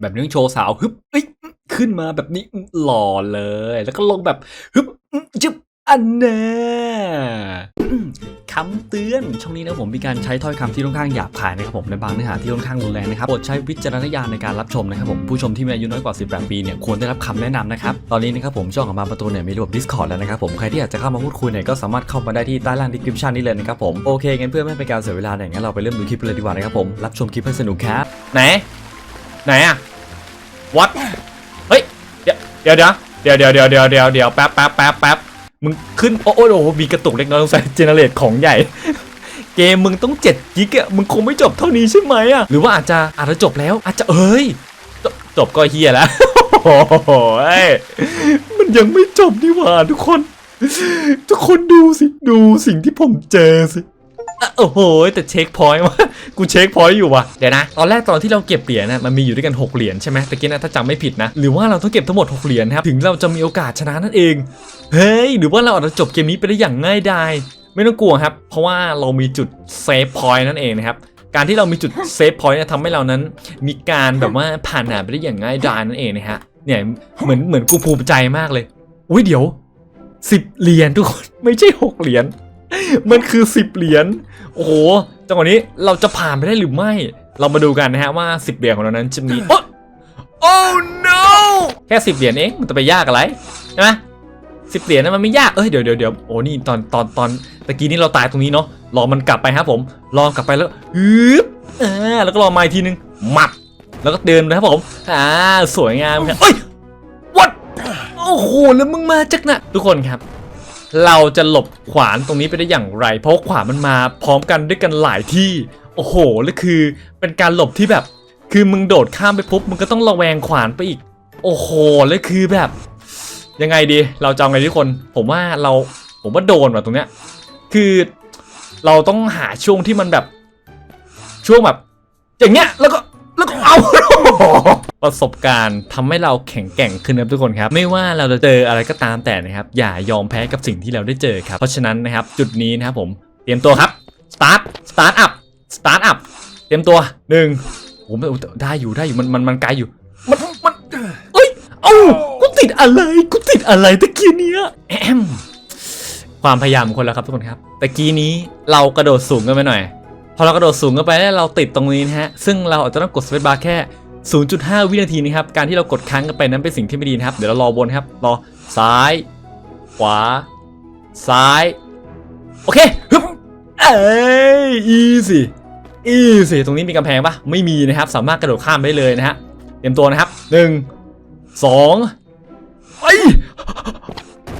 แบบนี้ต้องโชว์สาวฮึบเอ้ยขึ้นมาแบบนี้หล่อเลย แล้วก็ลงแบบฮึบจึบอันแน่คำเตือนช่องนี้นะผมมีการใช้ถ้อยคำที่ค่อนข้างหยาบคายนะครับผมในบางเนื้อหาที่ค่อนข้างรุนแรงนะครับโปรดใช้วิจารณญาณในการรับชมนะครับผมผู้ชมที่มีอายุน้อยกว่า 18 ปีเนี่ยควรได้รับคำแนะนำนะครับตอนนี้นะครับผมช่องของบางประตูเนี่ยมีระบบ Discord แล้วนะครับผมใครที่อยากจะเข้ามาพูดคุยเนี่ยก็สามารถเข้ามาได้ที่ใต้ล่าง description นี้เลยนะครับผมโอเคงั้นเพื่อไม่เป็นการเสียเวลาเนี่ยงั้นเราไปเริ่มดูคลิปเลยดีกว่านะครับผมรับชมคลิปให้สนุกครับไหนไหนอะ what เฮ้ย เดี๋ยวเดี๋ยวเดี๋ยวเดี๋ยวเดี๋ยวเดี๋ยวเดี๋ยวเดี๋ยวแป๊บแป๊บแป๊บแป๊บมึงขึ้นโอ้โอ้โอ้มีกระตุกเล็กน้อยสงสัยเจเนเรตของใหญ่ เกมมึงต้อง7กิกอะมึงคงไม่จบเท่านี้ใช่ไหมอะหรือว่าอาจจะอาจจะจบแล้ว อาจจะเอ้ย จบก็เฮียแล้วโอ้โหเอ้ยมันยังไม่จบนี่หว่าทุกคน ทุกคนดูสิ ดูสิ่งที่ผมเจอสิ โอ้โห แต่เช็คพอยต์ว่ากูเช็คพอยต์อยู่ว่ะ เดี๋ยวนะ ตอนแรกตอนที่เราเก็บเหรียญนะมันมีอยู่ด้วยกัน 6 เหรียญใช่ไหมตะกี้นะถ้าจำไม่ผิดนะ หรือว่าเราต้องเก็บทั้งหมด 6 เหรียญครับ ถึงเราจะมีโอกาสชนะนั่นเอง เฮ้ย หรือว่าเราอาจจะจบเกมนี้ไปได้อย่างง่ายดาย ไม่ต้องกลัวครับ เพราะว่าเรามีจุดเซฟพอยต์นั่นเองนะครับ การที่เรามีจุดเซฟพอยต์เนี่ยทำให้เรานั้น มีการแบบว่าผ่านด่านไปได้อย่างง่ายดายนั่นเองนะฮะ เนี่ยเหมือนเหมือนกูภูมิใจมากเลย อุ้ยเดี๋ยวสิบเหรียญทุกคนไม่ใช่หกเหรียญ มันคือสิบเหรียญ โอ้โห จังหวะนี้เราจะผ่านไปได้หรือไม่ เรามาดูกันนะฮะว่าสิบเหรียญของเรานั้นจะมี โอ้โอ้ no แค่สิบเหรียญเอง มันจะไปยากอะไรใช่ไหมสิบเหรียญนั้นมันไม่ยาก เอ้ย เดี๋ยวเดี๋ยวเดี๋ยวโอ้นี่ตอนตอนตอนตะกี้นี่เราตายตรงนี้เนาะ รอมันกลับไปครับผม รอกลับไปแล้วฮึบอ่าแล้วก็รอมาอีกทีนึงหมับแล้วก็เดินนะครับผม อ่า สวยงามครับเอ้ย what โอ้โห แล้วมึงมาจากไหนะทุกคนครับ เราจะหลบขวานตรงนี้ไปได้อย่างไร เพราะขวานมันมาพร้อมกันด้วยกันหลายที่ โอ้โหแล้วคือเป็นการหลบที่แบบ คือมึงโดดข้ามไปปุ๊บมึงก็ต้องระแวงขวานไปอีก โอ้โหแล้วคือแบบ ยังไงดี เราจะเอาไงทุกคน ผมว่าเราผมว่าโดนว่ะตรงเนี้ย คือเราต้องหาช่วงที่มันแบบ ช่วงแบบ อย่างเงี้ยแล้วก็ ประสบการณ์ทำให้เราแข็งแกร่งขึ้นนะครับทุกคนครับ ไม่ว่าเราจะเจออะไรก็ตามแต่นะครับ อย่ายอมแพ้กับสิ่งที่เราได้เจอครับ เพราะฉะนั้นนะครับ จุดนี้นะครับผมเตรียมตัวครับ start start up start up เตรียมตัวหนึ่งโอ้โหได้อยู่ได้อยู่มันมันมันไกลอยู่ มันมันเอ้ยเอ้ากูติดอะไรกูติดอะไรตะกี้เนี้ยแอมความพยายามของคนแล้วครับทุกคนครับตะกี้นี้เรากระโดดสูงกันไปหน่อย พอเรากระโดดสูงกันไปแล้วเราติดตรงนี้นะฮะซึ่งเราอาจจะต้องกดสเปซบาร์แค่ 0.5 วินาทีนะครับ การที่เรากดค้างกันไปนั้นเป็นสิ่งที่ไม่ดีนะครับ เดี๋ยวเรารอวนครับ รอซ้าย ขวา ซ้าย โอเคฮึบเอ้ย easy easy ตรงนี้มีกำแพงปะไม่มีนะครับ สามารถกระโดดข้ามได้เลยนะฮะ เตรียมตัวนะครับหนึ่งสองไอย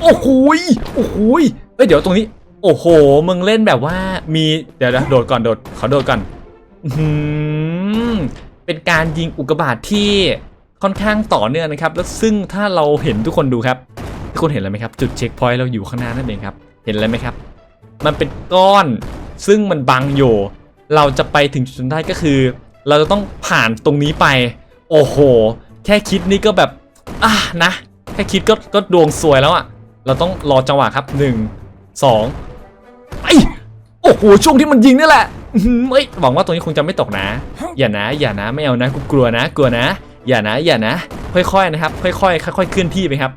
โอ้โหยโอ้โหยเอ้ย เดี๋ยวตรงนี้ โอ้โห มึงเล่นแบบว่ามี เดี๋ยวนะโดดก่อน โดด ขอโดดก่อน อื้อหือ เป็นการยิงอุกกาบาตที่ค่อนข้างต่อเนื่องนะครับ แล้วซึ่งถ้าเราเห็นทุกคนดูครับ ทุกคนเห็นอะไรไหมครับ จุดเช็คพอยต์เราอยู่ข้างหน้านั่นเองครับ เห็นอะไรไหมครับ มันเป็นก้อนซึ่งมันบังอยู่ เราจะไปถึงจุดนั้นได้ก็คือ เราจะต้องผ่านตรงนี้ไป โอ้โห แค่คิดนี่ก็แบบอะนะ แค่คิดก็ก็ดวงสวยแล้วอะเราต้องรอจังหวะครับหนึ่งสองไอโอ้โหช่วงที่มันยิงนี่แหละ เอ้ยหวังว่าตรงนี้คงจะไม่ตกนะ อย่านะ อย่านะไม่เอานะกูกลัวนะ กลัวนะ อย่านะ อย่านะ ค่อยๆนะครับ ค่อยๆค่อยๆเคลื่อนที่ไปครับ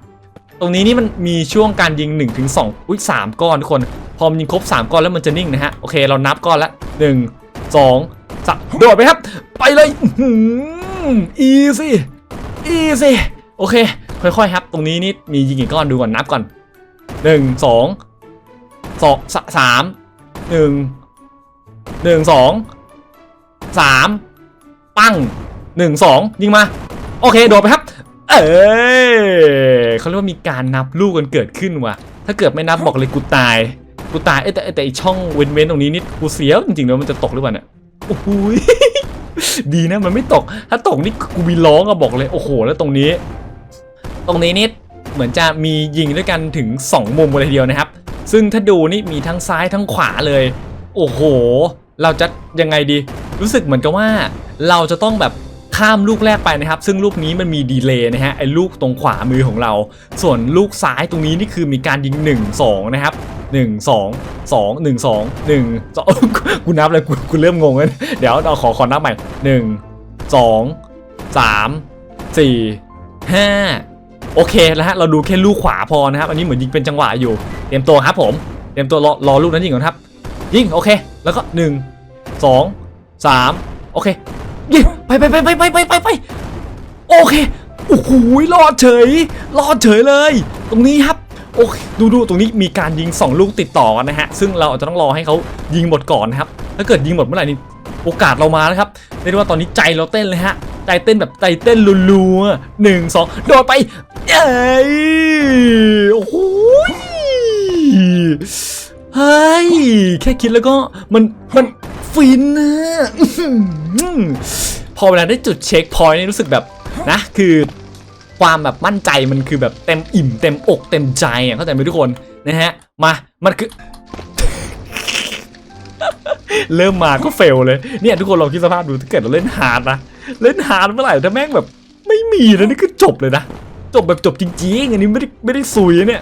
ตรงนี้นี่มันมีช่วงการยิง1นถึงสองอุ้ยสามก้อนทุกคน พอมันยิงครบ 3 ก้อนแล้วมันจะนิ่งนะฮะโอเคเรานับก้อนละหนึ่งสองสามโดดไปครับ ไปเลยอีซี่อีซี่โอเค ค่อยๆครับ ตรงนี้นี่มียิงกี่ก้อนดูก่อนนับก่อนหนึ่งสองสองสามหนึ่ง หนึ่งสองสามปั้งหนึ่งสองยิงมา โอเค โดดไปครับ เอ้ยเขาเรียกว่ามีการนับลูกกันเกิดขึ้นว่ะ ถ้าเกิดไม่นับบอกเลยกูตาย กูตายเอ้แต่แต่ไอช่องเว้นเว้นๆตรงนี้นี่กูเสียวจริงๆแล้วมันจะตกหรือเปล่าเนี่ยโอ้โหยดีนะมันไม่ตก ถ้าตกนี่กูมีร้องอะบอกเลยโอ้โห แล้วตรงนี้ ตรงนี้นี่เหมือนจะมียิงด้วยกันถึง 2 มุมเลยทีเดียวนะครับ ซึ่งถ้าดูนี่มีทั้งซ้ายทั้งขวาเลย โอ้โห เราจะยังไงดี รู้สึกเหมือนกับว่า เราจะต้องแบบข้ามลูกแรกไปนะครับ ซึ่งลูกนี้มันมีดีเลย์นะฮะไอ้ลูกตรงขวามือของเรา ส่วนลูกซ้ายตรงนี้นี่คือมีการยิง 1 2 นะครับ 1 2 2 1 2 1 2กูนับเลยกูกูเริ่มงงแล้วเดี๋ยวเราขอขอนับใหม่ 1 2 3สี่ห้าโอเคแล้วฮะเราดูแค่ลูกขวาพอนะครับ อันนี้เหมือนยิงเป็นจังหวะอยู่ เตรียมตัวครับผม เตรียมตัวรอรอลูกนั้นยิงก่อนครับ ยิงโอเค แล้วก็หนึ่งสองสามโอเคยิงไปไปไปไปไปไปไปไปโอเคโอ้โหรอดเฉยรอดเฉยเลย ตรงนี้ครับโอเคดูดูตรงนี้มีการยิงสองลูกติดต่อกันนะฮะ ซึ่งเราอาจจะต้องรอให้เขายิงหมดก่อนนะครับ ถ้าเกิดยิงหมดเมื่อไหร่นี่โอกาสเรามาแล้วครับเรียกว่าตอนนี้ใจเราเต้นเลยฮะ ใจเต้นแบบใจเต้นรัวๆหนึ่งสองโดดไปเอ้ยโอ้โห เฮ้ย แค่คิดแล้วก็มันมันฟินนะพอเวลาได้จุดเช็คพอยต์นี่รู้สึกแบบนะ คือความแบบมั่นใจมันคือแบบเต็มอิ่มเต็มอกเต็มใจอะเข้าใจไหมทุกคนนะฮะ มามันคือ เริ่มมาก็เฟลเลยเนี่ยทุกคนลองคิดสภาพดูถ้าเกิดเราเล่นฮาร์ดนะเล่นฮาร์ดเมื่อไหร่ถ้าแม่งแบบ ไม่มีแล้วนี่คือจบเลยนะจบแบบจบจริงๆอันนี้ไม่ได้ไม่ได้ซุยนะเนี่ย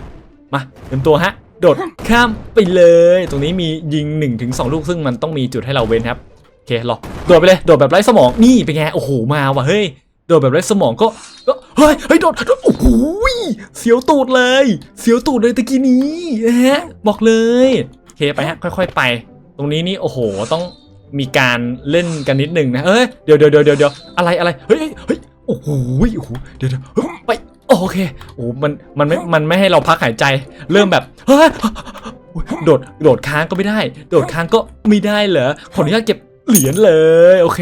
มาเตรียมตัวฮะ โดดข้ามไปเลย ตรงนี้มียิง1นถึงสลูกซึ่งมันต้องมีจุดให้เราเว้นครับโอเครอโดดไปเลยโดดแบบไร้สมองนี่เป็นไงโอ้โหมาว่ะเฮ้ยโดดแบบไร้สมองก็ก็เฮ้ยเฮ้ยโดดโอ้โหเสียวตูดเลย เสียวตูดเลยตะกี้นี้นะฮะบอกเลยโอเคไปฮะค่อย ๆ ไป ตรงนี้นี่โอ้โหต้องมีการเล่นกันนิดหนึ่งนะเอ้ยเดี๋ยวเดี๋ยวเดี๋ยวเดี๋ยวอะไรอะไรเฮ้ยเฮ้ยโอ้โหยโอ้โหเดี๋ยวเดี๋ยวเฮ้ยไป โอเคโอ้มันมันไม่มันไม่ให้เราพักหายใจ เริ่มแบบเฮ้ยโดดโดดค้างก็ไม่ได้ โดดค้างก็ไม่ได้เหรอขออนุญาตเก็บเหรียญเลยโอเค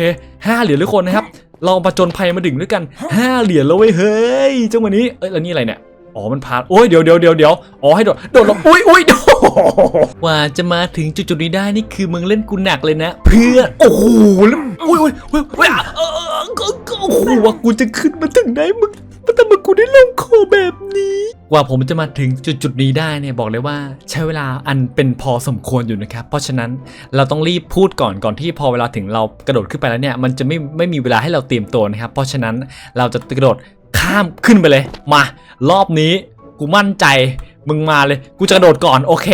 ห้าเหรียญทุกคนนะครับ เราประจนภัยมาดึงด้วยกันห้าเหรียญแล้วเว้ยเฮ้ยจังหวะนี้เอ้ยแล้วนี่อะไรเนี่ยอ๋อมันพาโอ้ยเดี๋ยวเดี๋ยวเดี๋ยวเดี๋ยวอ๋อให้โดดโดดลงอุ้ยอุ้ยโดดกว่าจะมาถึงจุดๆนี้ได้นี่คือมึงเล่นกูหนักเลยนะ เพื่อนโอ้โหแล้วอุ้ยอุ้ยอุ้ยอุ้ยอะเออเออก็ก็โอ้โหว่ากูจะขึ้นมาถึงไหนมึง มันทำไมกูได้ลงคอแบบนี้ กว่าผมจะมาถึงจุดจุดนี้ได้เนี่ยบอกเลยว่าใช้เวลาอันเป็นพอสมควรอยู่นะครับ เพราะฉะนั้นเราต้องรีบพูดก่อนก่อนที่พอเวลาถึงเรากระโดดขึ้นไปแล้วเนี่ยมันจะไม่ไม่มีเวลาให้เราเตรียมตัวนะครับ เพราะฉะนั้นเราจะกระโดดข้ามขึ้นไปเลย มารอบนี้กูมั่นใจมึงมาเลยกูจะกระโดดก่อนโอเค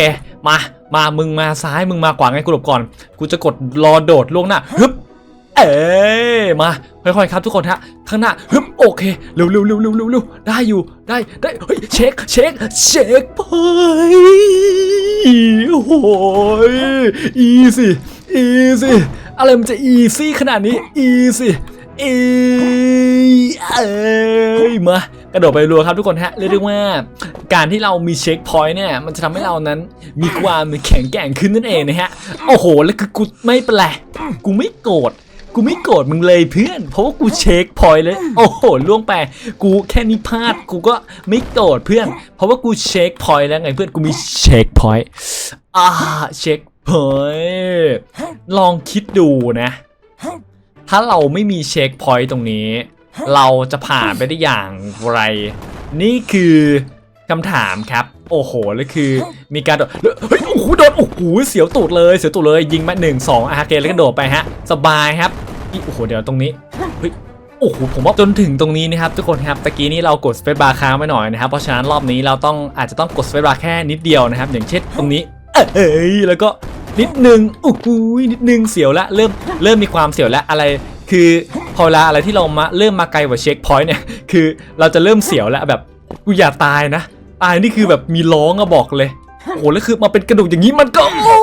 มามามึงมาซ้ายมึงมาขวาไงกูหลบก่อน กูจะกดรอโดดล่วงหน้าฮึบเอ้ยมาค่อยๆครับทุกคนฮะ ข้างหน้าฮึบโอเคเร็วๆเร็วๆเร็วเร็วได้อยู่ได้ได้เฮ้ยเช็คเช็คเช็คพอยโอ้โหอีสิอีสิอะไรมันจะอีซี่ขนาดนี้อีสิอีเอ้ยมากระโดดไปรัวครับทุกคนฮะเรียกได้ว่า การที่เรามีเช็คพอยต์เนี่ย มันจะทำให้เรานั้นมีความแข็งแกร่งขึ้นนั่นเองนะฮะ โอ้โห แล้วคือกูไม่เป็นไรกูไม่โกรธ กูไม่โกรธมึงเลยเพื่อน เพราะว่ากูเช็คพอยต์เลย โอ้โหล่วงไป กูแค่นี้พลาด กูก็ไม่โกรธเพื่อน เพราะว่ากูเช็คพอยต์แล้วไงเพื่อน กูมีเช็คพอยต์อ่าเช็คพอยต์ลองคิดดูนะ ถ้าเราไม่มีเช็คพอยต์ตรงนี้ เราจะผ่านไปได้อย่างไร นี่คือคำถามครับ โอ้โหแล้วคือมีการโดดเฮ้ยโอ้โหโดนโอ้โหเสียวตูดเลยเสียวตูดเลยยิงมาหนึ่งสองอาร์เกนแล้วก็โดดไปฮะ สบายครับ อีโอ้โหเดี๋ยวตรงนี้เฮ้ยโอ้โหผมว่าจนถึงตรงนี้นะครับทุกคนครับตะกี้นี้เรากดสเปซบาร์ค้างไปหน่อยนะครับเพราะฉะนั้นรอบนี้เราต้องอาจจะต้องกดสเปซบาร์แค่นิดเดียวนะครับ อย่างเช่นตรงนี้เอ้ยแล้วก็นิดนึงโอ้โหนิดนึงเสียวละเริ่มเริ่มมีความเสียวละอะไรคือพอเวลาอะไรที่เรามาเริ่มมาไกลกว่าเช็คพอยต์เนี่ยคือเราจะเริ่มเสียวแล้วแบบกูอย่าตายนะตายนี่คือแบบมีร้องอะบอกเลยโอ้โหแล้วคือมาเป็นกระดูกอย่างนี้มันก็โอ้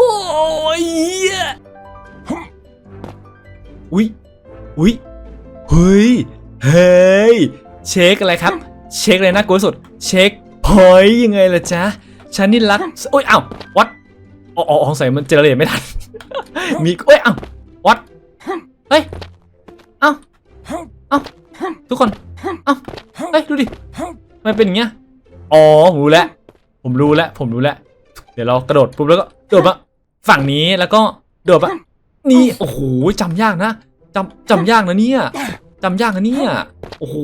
ยเหี้ยอุ้ย อุ้ยเฮ้ยเฮ้ยเช็คอะไรครับ เช็คเลยนะกูสุด เช็คพอยยังไงล่ะจ๊ะฉันนี่รักโอ้ยอ้าววัดอ๋ออ๋อสงสัยมันเจเนเรตไม่ทันมีเอ้ยอ้าววัดเฮ้ยเอ้าเอ้าทุกคนเอ้าเฮ้ยดูดิมันเป็นอย่างเงี้ยอ๋อผมรู้แล้วผมรู้แล้วผมรู้แล้วเดี๋ยวเรากระโดดปุ๊บแล้วก็โดดมาฝั่งนี้แล้วก็โดดมานี่โอ้โหจำยากนะ จำจำยากนะเนี่ยจำยากนะเนี่ยโอ้โห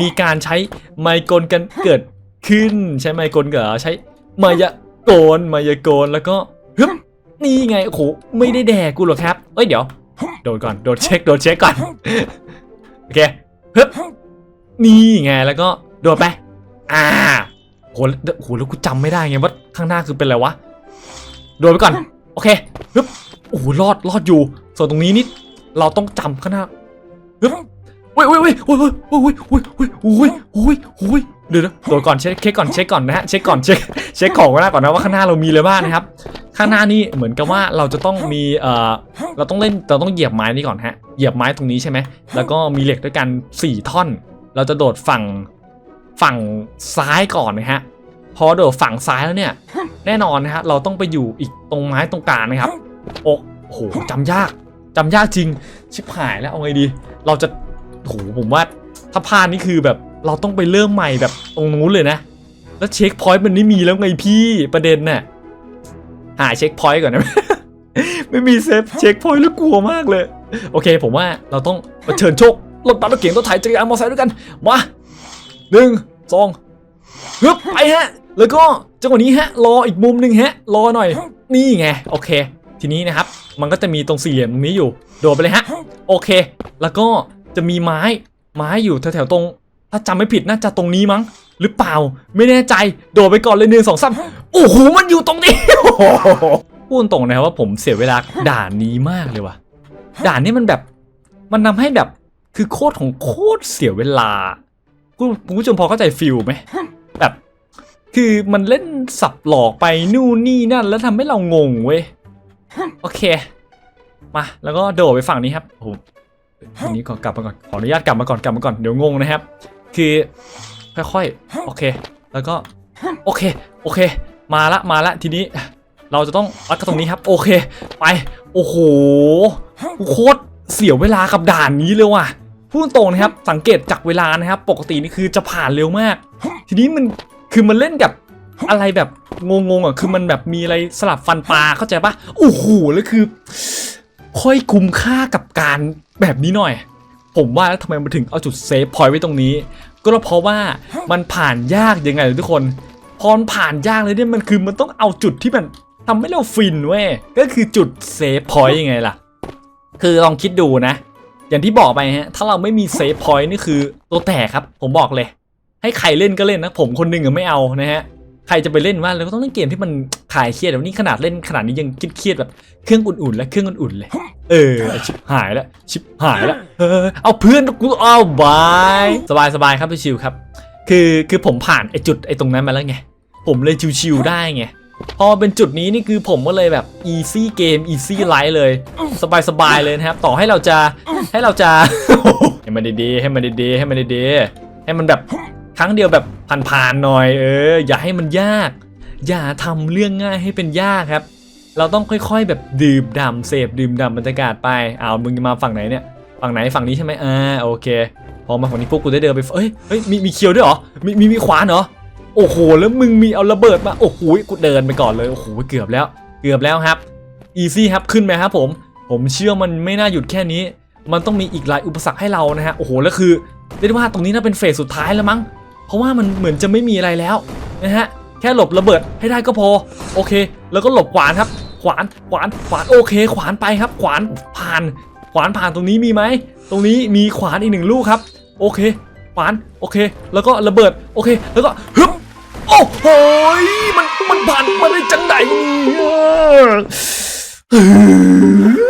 มีการใช้ไมโกนกันเกิดขึ้นใช้ไมโกนเกิดใช้มายากลมายากลแล้วก็ฮึบนี่ไงโอ้โหไม่ได้แดกกูหรอกครับเอ้ยเดี๋ยวโดดก่อนโดดเช็คโดดเช็คก่อนโอเคฮึบนี่ไงแล้วก็โดดไปอ่าโหโหแล้วกูจำไม่ได้ไงว่าข้างหน้าคือเป็นอะไรวะโดนไปก่อนโอเคฮึบโอ้โหรอดรอดอยู่ส่วนตรงนี้นี่ เราต้องจำข้างหน้าฮึบอุ้ยอุ้ยอุ้ยอุ้ยอุ้ยอุ้ยอุ้ยอุ้ยอุ้ยอุ้ยเดี๋ยวนะโดดก่อนเช็คเช็คก่อนเช็คก่อนนะฮะเช็คก่อนเช็คเช็คของก่อนนะก่อนนะว่าข้างหน้าเรามีอะไรบ้างนะครับ ข้างหน้านี่เหมือนกับว่าเราจะต้องมีเอ่อเราต้องเล่นเราต้องเหยียบไม้นี่ก่อนฮะเหยียบไม้ตรงนี้ใช่ไหมแล้วก็มีเหล็กด้วยกันสี่ท่อน เราจะโดดฝั่งฝั่งซ้ายก่อนนะฮะพอโดดฝั่งซ้ายแล้วเนี่ย แน่นอนนะฮะเราต้องไปอยู่อีกตรงไม้ตรงกลางนะครับโอ้โหจำยาก จำยากจริง ชิบหายแล้วเอาไงดี เราจะโหผมว่าถ้าพลาดนี่คือแบบเราต้องไปเริ่มใหม่แบบตรงนู้นเลยนะ แล้วเช็คพอยต์มันไม่มีแล้วไงพี่ประเด็นน่ะหาเช็คพอยต์ก่อนนะ ไม่มีเซฟเช็คพอยต์แล้วกลัวมากเลย โอเค ผมว่าเราต้องมาเชิญโชครถบัสรถเก๋งรถไถจักรยานมอเตอร์ไซค์ด้วยกันมาหนึ่งสองฮึบไปฮะ แล้วก็จังหวะนี้ฮะ รออีกมุมหนึ่งฮะ รอหน่อย นี่ไง โอเค ทีนี้นะครับ มันก็จะมีตรงสี่เหลี่ยมตรงนี้อยู่ โดดไปเลยฮะ โอเค แล้วก็จะมีไม้ ไม้อยู่แถวๆตรง ถ้าจำไม่ผิดน่าจะตรงนี้มั้ง หรือเปล่า ไม่แน่ใจ โดดไปก่อนเลยหนึ่งสองสามโอ้โห มันอยู่ตรงนี้พูดตรงนะครับว่าผมเสียเวลาด่านนี้มากเลยว่ะ ด่านนี้มันแบบ มันทำให้แบบ คือโคตรของโคตรเสียเวลาคุณคุณผู้ชมพอเข้าใจฟิลไหม แบบ คือมันเล่นสับหลอกไปนู่นนี่นั่น แล้วทำให้เรางงเว้ย โอเค มา แล้วก็โดดไปฝั่งนี้ครับโอ้โหอันนี้ก่อกลับมาก่อน ขออนุญาตกลับมาก่อน กลับมาก่อน เดี๋ยวงงนะครับ คือค่อยๆ โอเค แล้วก็ โอเค โอเค มาละ มาละ ทีนี้ เราจะต้องวัดกันตรงนี้ครับ โอเค ไป โอ้โห โคตรเสียเวลากับด่านนี้เลยว่ะ พูดตรงนะครับ สังเกตจากเวลานะครับ ปกตินี่คือจะผ่านเร็วมาก ทีนี้มัน คือมันเล่นกับ อะไรแบบงงๆอะคือมันแบบมีอะไรสลับฟันปลาเข้าใจปะโอ้โหแล้วคือ ค่อยคุ้มค่ากับการแบบนี้หน่อย ผมว่าแล้วทำไมมันถึงเอาจุดเซฟพอยต์ไว้ตรงนี้ ก็เพราะว่ามันผ่านยากยังไงเลยทุกคน พอนผ่านยากเลยเนี่ยมันคือมันต้องเอาจุดที่มันทำให้เราฟินเว้ยก็คือจุดเซฟพอยต์ยังไงล่ะ คือลองคิดดูนะ อย่างที่บอกไปฮะถ้าเราไม่มีเซฟพอยต์นี่คือตัวแตกครับ ผมบอกเลย ให้ใครเล่นก็เล่นนะ ผมคนหนึ่งอะไม่เอานะฮะ ใครจะไปเล่นว่าเราก็ต้องเล่นเกมที่มันคลายเครียดแบบนี้ขนาดเล่นขนาดนี้ยังคิดเครียดแบบเครื่องอุ่นๆและเครื่องอุ่นๆเลย เออชิบหายแล้วชิบหายแล้วเออเอาเพื่อนกูเอาบายสบายสบายๆครับพี่ชิวครับ คือคือผมผ่านไอจุดไอตรงนั้นมาแล้วไงผมเลยชิวๆได้ไงพอเป็นจุดนี้นี่คือผมก็เลยแบบ easy game easy life เลย สบายๆเลยนะครับ ต่อให้เราจะให้เราจะให้มันดีๆให้มันดีๆให้มันดีๆให้มันแบบ ครั้งเดียวแบบผ่านๆหน่อย เออ อย่าให้มันยาก อย่าทำเรื่องง่ายให้เป็นยากครับ เราต้องค่อยๆ แบบดื่มด่ำเสพดื่มด่ำบรรยากาศไปอ้าวมึงจะมาฝั่งไหนเนี่ยฝั่งไหนฝั่งนี้ใช่ไหมอ่าโอเค พอมาฝั่งนี้พวกกูได้เดินไปเอ้ยเฮ้ยมีมีเคียวด้วยเหรอมีมีมีขวานเหรอโอ้โหแล้วมึงมีเอาระเบิดมาโอ้โหกูเดินไปก่อนเลยโอ้โหเกือบแล้ว เกือบแล้วครับอีซี่ครับขึ้นไหมครับผม ผมเชื่อมันไม่น่าหยุดแค่นี้ มันต้องมีอีกหลายอุปสรรคให้เรานะฮะโอ้โหแล้วคือเรียกได้ว่าตรงนี้น่าเป็นเฟสสุดท้ายแล้วมั้ง เพราะว่ามันเหมือนจะไม่มีอะไรแล้วนะฮะแค่หลบระเบิดให้ได้ก็พอ โอเค แล้วก็หลบขวานครับ ขวานขวานขวานโอเค ขวานไปครับ ขวานผ่าน ขวานผ่านตรงนี้มีไหมตรงนี้มีขวานอีกหนึ่งลูกครับ โอเค ขวานโอเค แล้วก็ระเบิดโอเค แล้วก็ฮึบโอ้โหมันมันผ่านมาได้จังไหนเนี่ย